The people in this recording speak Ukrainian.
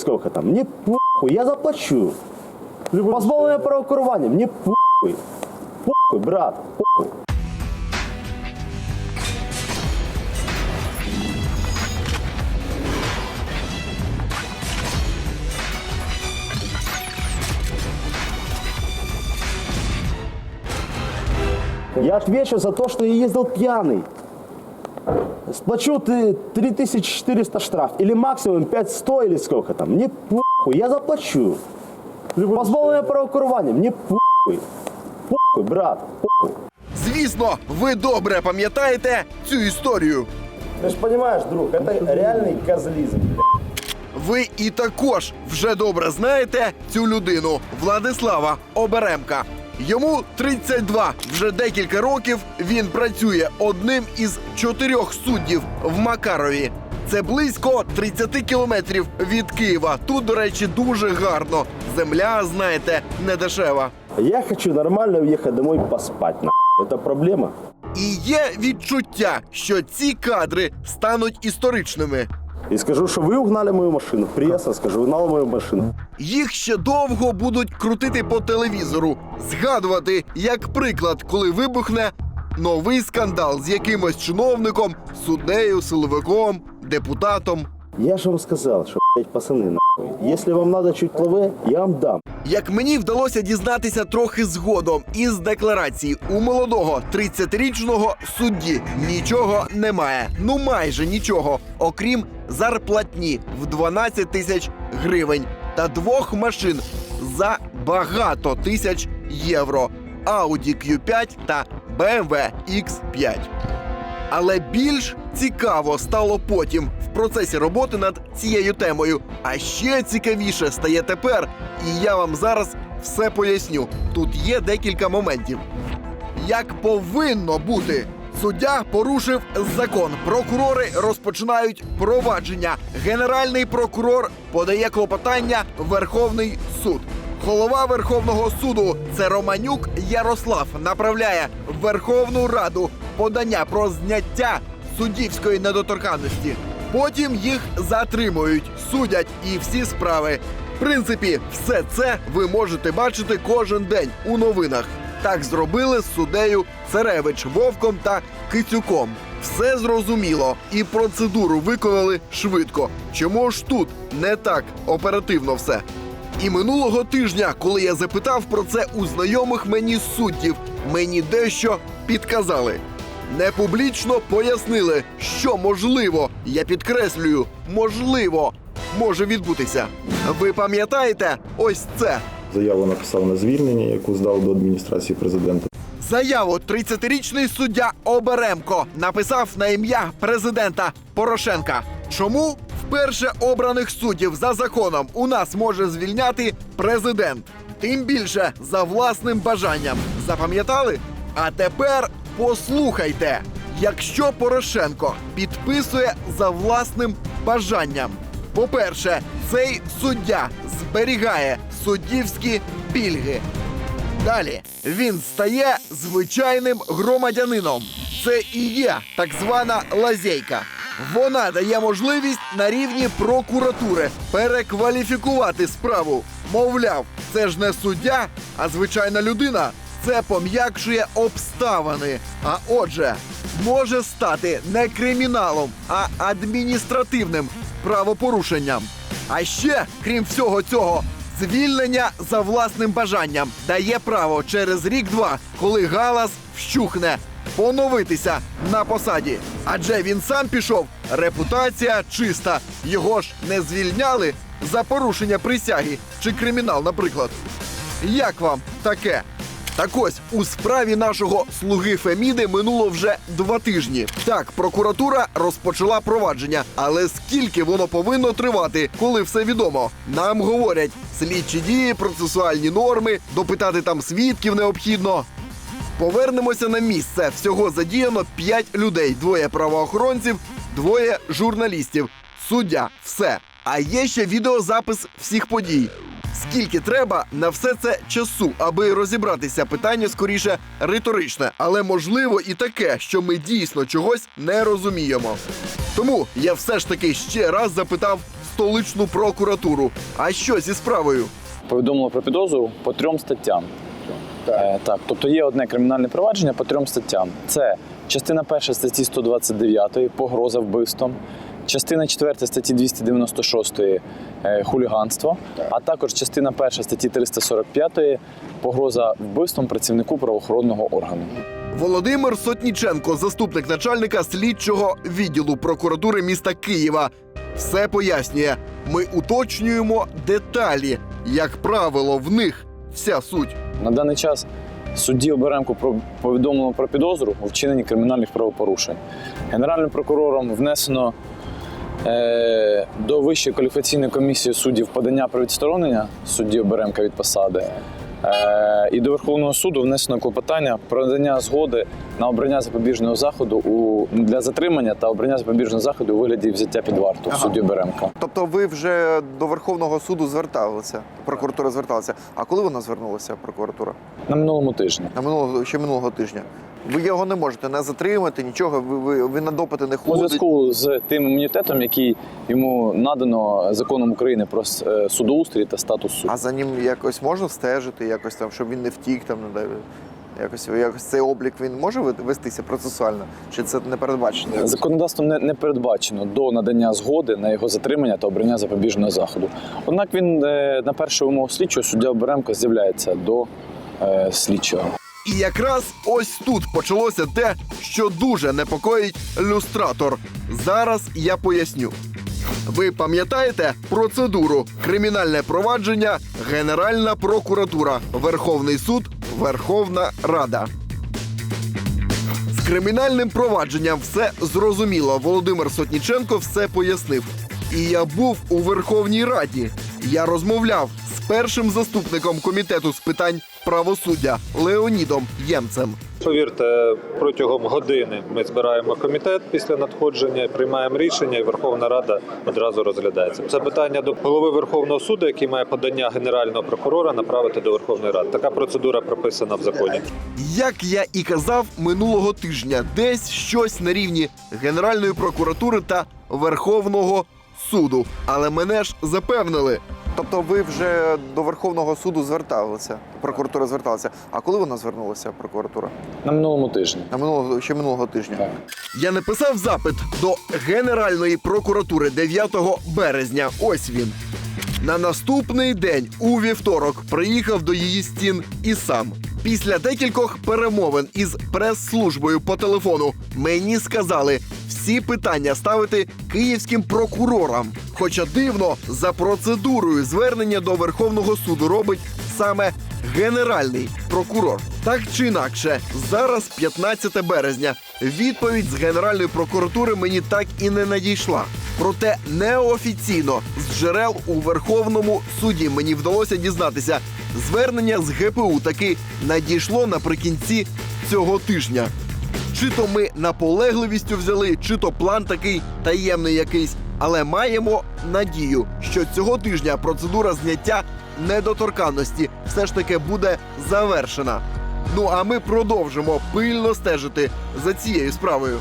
сколько там, мне похуй, я заплачу. Позбавлення права керування, мені похуй. Похуй, брат, похуй. Я отвечу за то, что я ездил пьяный. Сплачу ты 3400 штраф или максимум 5100 или сколько там. Мне похуй, я заплачу. Позбавлення права керування, мені похуй. Похуй, брат, похуй. Звісно, ви добре пам'ятаєте цю історію. Ты же понимаешь, друг, это реальный козлизм. Ви і також вже добре знаєте цю людину Владислава Оберемка. Йому 32. Вже декілька років він працює одним із чотирьох суддів в Макарові. Це близько 30 кілометрів від Києва. Тут, до речі, дуже гарно. Земля, знаєте, не дешева. Я хочу нормально уехать домой поспать, на. Это проблема? І є відчуття, що ці кадри стануть історичними. И скажу, что вы угнали мою машину. Пресса, скажу, угнала мою машину. Їх ще довго будуть крутити по телевізору, згадувати як приклад, коли вибухне новий скандал з якимось чиновником, суддею, силовиком, депутатом. Я же вам сказал, что, блядь, пацаны, нахуй. Если вам надо чуть плаве, я вам дам. Як мені вдалося дізнатися трохи згодом із декларації у молодого 30-річного судді нічого немає. Ну майже нічого, окрім зарплатні в 12 тисяч гривень та двох машин за багато тисяч євро. Audi Q5 та BMW X5. Але більш цікаво стало потім в процесі роботи над цією темою. А ще цікавіше стає тепер, і я вам зараз все поясню. Тут є декілька моментів. Як повинно бути. Суддя порушив закон. Прокурори розпочинають провадження. Генеральний прокурор подає клопотання Верховний суд. Голова Верховного суду це Романюк Ярослав направляє в Верховну Раду подання про зняття суддівської недоторканності. Потім їх затримують, судять і всі справи. В принципі, все це ви можете бачити кожен день у новинах. Так зробили з суддею Царевич, Вовком та Кицюком. Все зрозуміло, і процедуру виконали швидко. Чому ж тут не так оперативно все? І минулого тижня, коли я запитав про це у знайомих мені суддів, мені дещо підказали. Непублічно пояснили, що можливо, я підкреслюю, можливо, може відбутися. Ви пам'ятаєте ось це? Заяву написав на звільнення, яку здав до адміністрації президента. Заяву 30-річний суддя Оберемко написав на ім'я президента Порошенка. Чому вперше обраних суддів за законом у нас може звільняти президент? Тим більше за власним бажанням. Запам'ятали? А тепер послухайте: якщо Порошенко підписує за власним бажанням, по-перше, цей суддя зберігає суддівські пільги. Далі він стає звичайним громадянином. Це і є так звана лазейка. Вона дає можливість на рівні прокуратури перекваліфікувати справу. Мовляв, це ж не суддя, а звичайна людина. Це пом'якшує обставини. А отже, може стати не криміналом, а адміністративним правопорушенням. А ще, крім всього цього, звільнення за власним бажанням дає право через рік-два, коли галас вщухне, поновитися на посаді. Адже він сам пішов, репутація чиста. Його ж не звільняли за порушення присяги чи кримінал, наприклад. Як вам таке? Так ось у справі нашого слуги Феміди минуло вже два тижні. Так, прокуратура розпочала провадження, але скільки воно повинно тривати, коли все відомо? Нам говорять слідчі дії, процесуальні норми, допитати там свідків необхідно. Повернемося на місце. Всього задіяно п'ять людей: двоє правоохоронців, двоє журналістів. Суддя, все. А є ще відеозапис всіх подій. Скільки треба на все це часу, аби розібратися? Питання скоріше риторичне, але можливо і таке, що ми дійсно чогось не розуміємо. Тому я все ж таки ще раз запитав столичну прокуратуру. А що зі справою? повідомило про підозру по трьом статтям. Так. так, тобто є одне кримінальне провадження по трьом статтям. Це частина перша статті 129 погроза вбивством, частина 4 статті 296 е, хуліганство, а також частина перша статті 345 погроза вбивством працівнику правоохоронного органу. Володимир Сотніченко, заступник начальника слідчого відділу прокуратури міста Києва, все пояснює. Ми уточнюємо деталі. Як правило, в них вся суть. На даний час судді Оберемко про- повідомлено про підозру у вчиненні кримінальних правопорушень. Генеральним прокурором внесено до Вищої кваліфікаційної комісії суддів подання про відсторонення судді Оберемка від посади. Е, і до Верховного суду внесено клопотання про надання згоди на обрання запобіжного заходу у для затримання та обрання запобіжного заходу у вигляді взяття під варту Ага. судді Оберемка. Тобто ви вже до Верховного суду зверталися, прокуратура зверталася. А коли вона звернулася, прокуратура? На минулому тижні. На минулого ще минулого тижня. Ви його не можете не затримати, нічого. Ви, ви, ви на допити не У зв'язку з тим імунітетом, який йому надано законом України про е, судоустрій та статус судді. А за ним якось можна встежити, якось там, щоб він не втік там, не дай. Якось, якось цей облік він може ве- вестися процесуально? Чи це не передбачено? Законодавством не, не передбачено до надання згоди на його затримання та обрання запобіжного заходу. Однак він е, на першу вимогу слідчого суддя Оберемко з'являється до е, слідчого. І якраз ось тут почалося те, що дуже непокоїть люстратор. Зараз я поясню. Ви пам'ятаєте процедуру кримінальне провадження, Генеральна прокуратура, Верховний суд, Верховна Рада. З кримінальним провадженням все зрозуміло. Володимир Сотніченко все пояснив. І я був у Верховній Раді. Я розмовляв з першим заступником комітету з питань правосуддя Леонідом Ємцем. Повірте, протягом години ми збираємо комітет після надходження, приймаємо рішення, і Верховна Рада одразу розглядається. Це питання до голови Верховного суду, який має подання генерального прокурора направити до Верховної Ради. Така процедура прописана в законі. Як я і казав минулого тижня, десь щось на рівні Генеральної прокуратури та Верховного суду. Але мене ж запевнили, Тобто ви вже до Верховного суду зверталися, прокуратура зверталася. А коли вона звернулася, прокуратура? На минулому тижні. На минулого ще минулого тижня. Так. я написав запит до Генеральної прокуратури 9 березня. Ось він. На наступний день, у вівторок, приїхав до її стін і сам. Після декількох перемовин із прес-службою по телефону мені сказали всі питання ставити київським прокурорам. Хоча дивно, за процедурою звернення до Верховного суду робить саме генеральний прокурор. Так чи інакше, зараз 15 березня. Відповідь з Генеральної прокуратури мені так і не надійшла. Проте неофіційно з джерел у Верховному суді мені вдалося дізнатися. Звернення з ГПУ таки надійшло наприкінці цього тижня. Чи то ми наполегливістю взяли, чи то план такий таємний якийсь. Але маємо надію, що цього тижня процедура зняття недоторканності все ж таки буде завершена. Ну а ми продовжимо пильно стежити за цією справою.